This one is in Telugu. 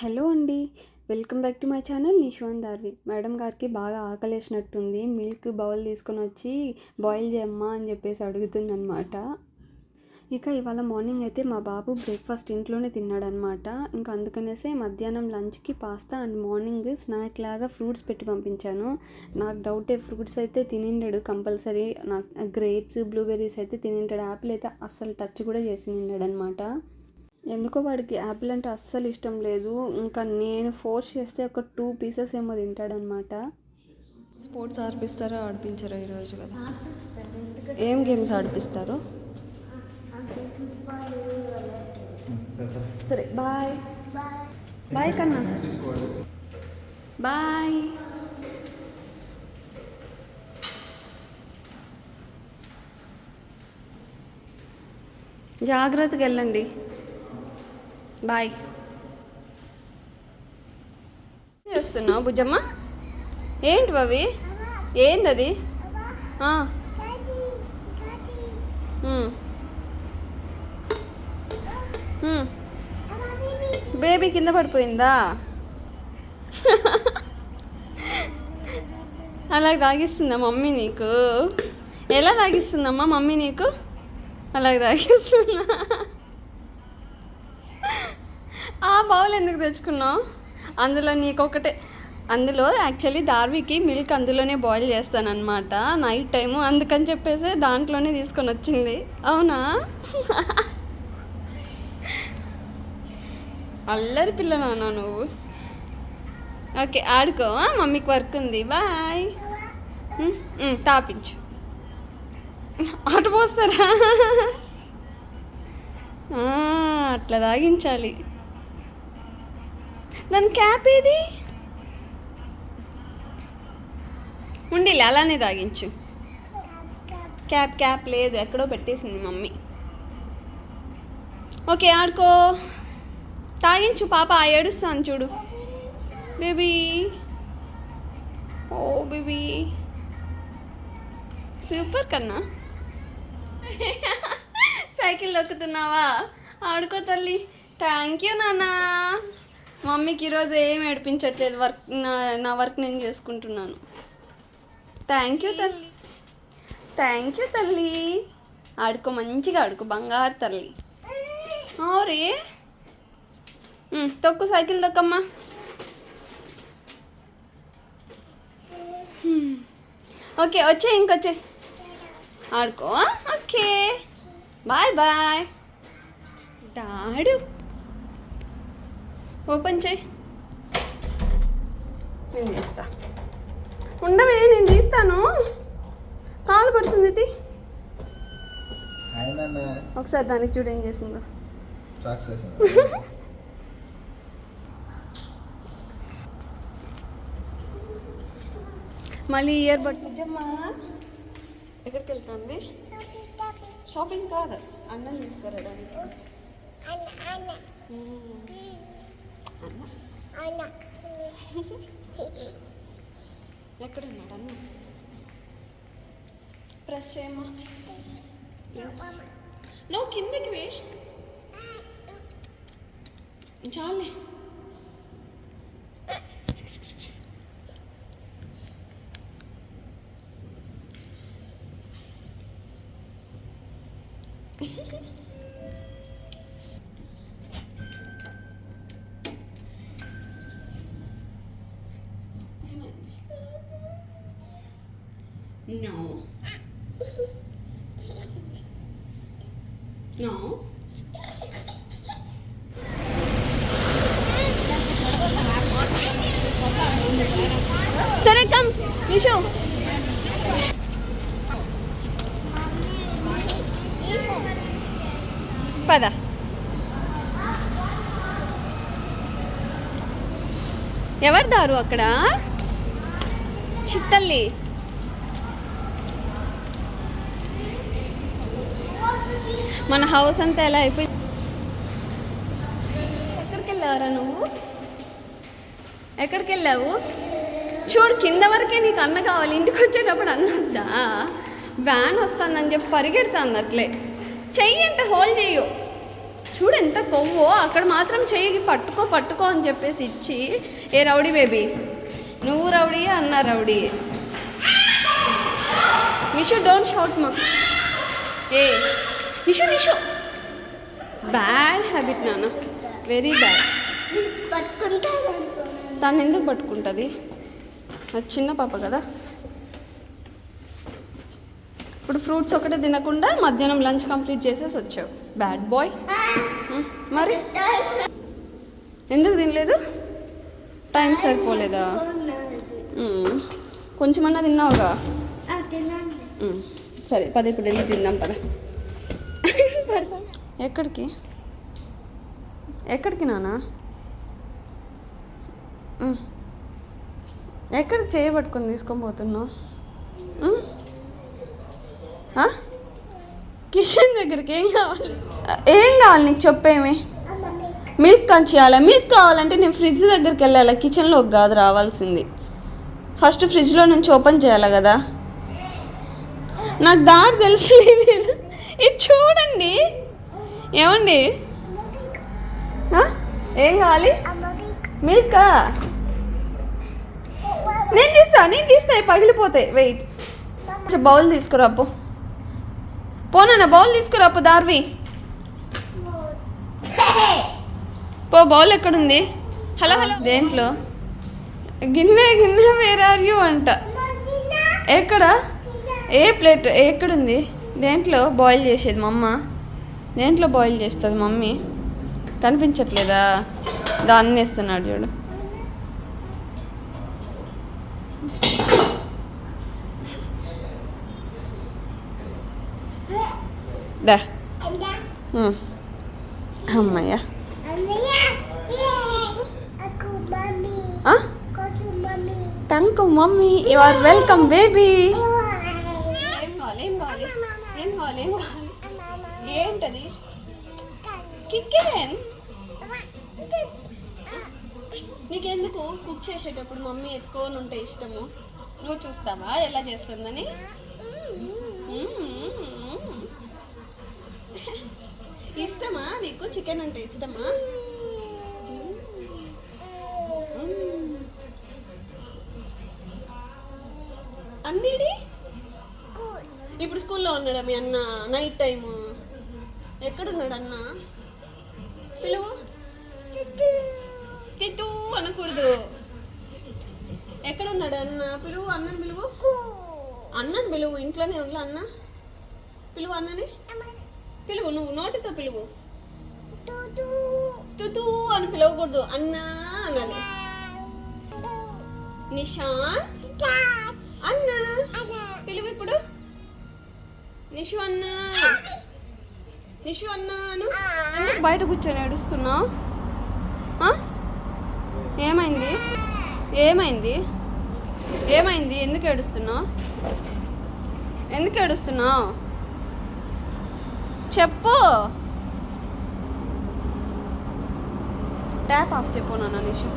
హలో అండి. Welcome back to my channel Nishwan Darvi. Madam గారికి బాగా ఆకలేసినట్టుంది. మిల్క్ బౌల్ తీసుకొని వచ్చి బాయిల్ చేయమ్మా అని చెప్పేసి అడుగుతుందనమాట ఇక ఇవాళ మార్నింగ్ అయితే మా బాబు బ్రేక్ఫాస్ట్ ఇంట్లోనే తిన్నాడనమాట ఇంకా అందుకనేసే మధ్యాహ్నం లంచ్కి పాస్తా అండ్ మార్నింగ్ స్నాక్ లాగా ఫ్రూట్స్ పెట్టి పంపించాను. నాకు డౌటే ఫ్రూట్స్ అయితే తినిండాడు కంపల్సరీ. నాకు గ్రేప్స్ బ్లూబెర్రీస్ అయితే తినింటాడు. యాపిల్ అయితే అస్సలు టచ్ కూడా చేసి నిండాడనమాట ఎందుకో వాడికి యాపిల్ అంటే అస్సలు ఇష్టం లేదు. ఇంకా నేను ఫోర్స్ చేస్తే ఒక టూ పీసెస్ ఏమో తింటాడనమాట. స్పోర్ట్స్ ఆడిపిస్తారా ఆడిపించారా ఈరోజు కదా? ఏం గేమ్స్ ఆడిపిస్తారు? సరే బాయ్. బాయ్ కన్నా. బాయ్. జాగ్రత్తగా వెళ్ళండి. బాయ్. చేస్తున్నావు బుజ్జమ్మ ఏంటి బావి ఏంది అది బేబీ కింద పడిపోయిందా? అలా తాగిస్తుందా మమ్మీ నీకు? ఎలా తాగిస్తుందమ్మా మమ్మీ నీకు? అలా తాగిస్తుందా? ఆ బౌల్ ఎందుకు తెచ్చుకున్నావు? అందులో నీకొకటే. అందులో యాక్చువల్లీ దార్వికి మిల్క్ అందులోనే బాయిల్ చేస్తానన్నమాట. నైట్ టైము అందుకని చెప్పేసి దాంట్లోనే తీసుకొని వచ్చింది. అవునా? అల్లరి పిల్ల నువ్వు. ఓకే ఆడుకో. మమ్మీకి వర్క్ ఉంది. బాయ్ తాపించు. అటు పోస్తారా? అట్లా తాగించాలి. దాని క్యాప్ ఏది? ఉండిలే అలానే తాగించు. క్యాప్ క్యాప్ లేదు ఎక్కడో పెట్టేసింది మమ్మీ. ఓకే ఆడుకో. తాగించు పాప ఏడుస్తాను చూడు. బేబీ. ఓ బేబీ. సూపర్ కన్నా. సైకిల్ దొక్కుతున్నావా? ఆడుకో తల్లి. థ్యాంక్ యూ నాన్న. మమ్మీకి ఈరోజు ఏం ఏడిపించట్లేదు వర్క్ నా నా వర్క్ నేను చేసుకుంటున్నాను. థ్యాంక్ యూ తల్లి. థ్యాంక్ యూ తల్లి. ఆడుకో మంచిగా ఆడుకో బంగారు తల్లి. అవురే తొక్కు సైకిల్ తొక్కమ్మా. ఓకే వచ్చే ఇంకొచ్చే. ఆడుకో ఓకే. బాయ్ బాయ్ డాడు ఓపెన్ చేయి. నేను చేస్తా ఉండవే నేను తీస్తాను. కాలు పడుతుంది ఇది ఆయన ఒకసారి దానికి చూడు ఏం చేసిందో. మళ్ళీ ఇయర్ బడ్స్. ఇచ్చమ్మా ఎక్కడికి వెళ్తుంది? షాపింగ్ కాదు అన్నం తీసుకురావడానికి. ఎక్కడ ఉన్నాడు అన్న? ప్రెస్ చేయమ్మా. ప్రెస్. నువ్వు కిందకి వే. చాలే. No. No. సరే కమ్ నిషు Pada. ఎవరు దారు అక్కడ చిట్టల్లి. మన హౌస్ అంతా ఎలా అయిపోయింది ఎక్కడికి వెళ్ళావరా నువ్వు? ఎక్కడికి వెళ్ళావు చూడు కింద వరకే నీకు అన్న కావాలి. ఇంటికి వచ్చేటప్పుడు అన్న వద్దా? వ్యాన్ వస్తుందని చెప్పి పరిగెడుతుంది అట్లే. చెయ్యి అంటే హోల్ చెయ్యు చూడు ఎంత కొవ్వో అక్కడ మాత్రం చెయ్యి పట్టుకో పట్టుకో అని చెప్పేసి ఇచ్చి ఏ రౌడీ బేబీ నువ్వు రౌడీయే అన్న రౌడీ. నిషు డోంట్ షౌట్ మా. ఏ నిషు నిషు. బ్యాడ్ హ్యాబిట్ నాన్న. వెరీ బ్యాడ్ తను ఎందుకు పట్టుకుంటుంది? అది చిన్న పాప కదా. ఇప్పుడు ఫ్రూట్స్ ఒకటే తినకుండా మధ్యాహ్నం లంచ్ కంప్లీట్ చేసేసి వచ్చావు. బ్యాడ్ బాయ్ మరి? ఎందుకు తినలేదు? టైం సరిపోలేదా? కొంచెమన్నా తిన్నావుగా. సరే పద ఇప్పుడు వెళ్ళి తిందాం పద. ఎక్కడికి? ఎక్కడికి నానా. ఎక్కడికి చేయబట్టుకొని తీసుకొని పోతున్నావు? కిషన్ దగ్గరికి ఏం కావాలి? ఏం కావాలి నీకు? చెప్పేమి? మిల్క్ కంచేయాలా మిల్క్ కావాలంటే నేను ఫ్రిడ్జ్ దగ్గరికి వెళ్ళాలి? కిచెన్లోకి కాదు రావాల్సింది. ఫస్ట్ ఫ్రిడ్జ్లో నుంచి ఓపెన్ చేయాలి కదా. నాకు దారి తెలిసలేదు ఇది చూడండి. ఏమండి? ఏం కావాలి? మిల్కా? నేను తీస్తా నేను తీస్తా ఇవి పగిలిపోతాయి వెయిట్. కొంచెం బౌల్ తీసుకురా పో పోనా బౌల్ తీసుకురా పో దార్వి. పో బౌల్ ఎక్కడుంది? Hello hello. దేంట్లో? గిన్నె గిన్నె వేర్ ఆర్ యూ అంట. ఎక్కడ? ఏ ప్లేట్ ఎక్కడుంది? దేంట్లో బాయిల్ చేసేది మా అమ్మ? దేంట్లో బాయిల్ చేస్తుంది మమ్మీ? కనిపించట్లేదా? దాన్ని వేస్తున్నాడు చూడు. దా. అమ్మయ్య. Thank mummy you are welcome baby ఏం కావాలి ఏం కావాలి ఏం కావాలి ఏం కావాలి ఏంటది? కిక్కెన్ నీకెందుకు? కుక్ చేసేటప్పుడు మమ్మీ ఎత్తుకొని ఉంటే ఇష్టము. నువ్వు చూస్తావా ఎలా చేస్తుందని? ఇష్టమా నీకు? చికెన్ అంటే ఇష్టమా? స్కూల్లో ఉన్నాడా మీ అన్న? నైట్ టైము ఎక్కడున్నాడు అన్న? పిలువు. తిత్తు అనకూడదు. ఎక్కడున్నాడు అన్న? పిలువు అన్నని పిలువు. అన్నని పిలువు ఇంట్లోనే ఉండాలి అన్న. పిలువు అన్నని. పిలువు నువ్వు నోటితో పిలువు. తుతూ. అని పిలవకూడదు. అన్నా అనాలి. నిషాంత్ అన్న. పిలువు ఇప్పుడు. నిషు అన్న. నిషు అన్నాను ఎందుకు బయట కూర్చొని ఏడుస్తున్నావు? ఏమైంది? ఏమైంది? ఏమైంది? ఎందుకు ఏడుస్తున్నావు ఎందుకు ఏడుస్తున్నావు? చెప్పు. ట్యాప్ ఆఫ్ చెప్పు నాన్న నిషు.